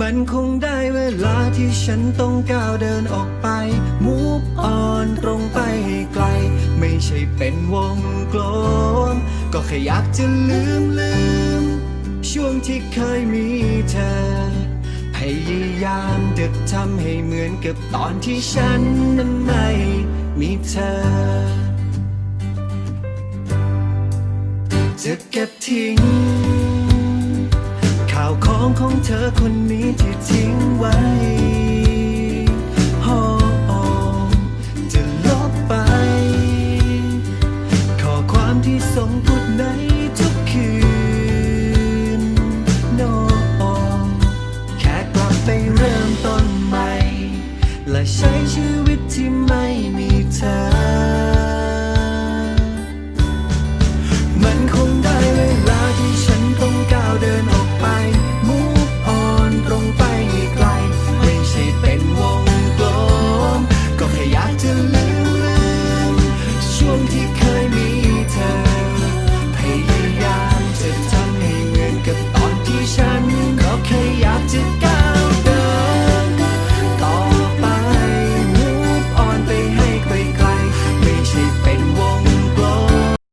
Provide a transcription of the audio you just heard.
มันคงได้เวลาที่ฉันต้องก้าวเดินออกไปมูฟออนตรงไปให้ไกล ไม่ใช่เป็นวงกลม ก็แค่อยากจะลืมลืม ช่วงที่เคยมีเธอ พยายามจะทำให้เหมือนกับตอนที่ฉันนั้นไม่มีเธอ จะเก็บทิ้ง ของเธอคนนี้ที่ทิ้งไว้โอ้โอ้จะลบไป ขอความที่ส่งพูดในทุกคืน no แค่กลับไปเริ่มต้นใหม่ และใช้ชีวิตที่ไม่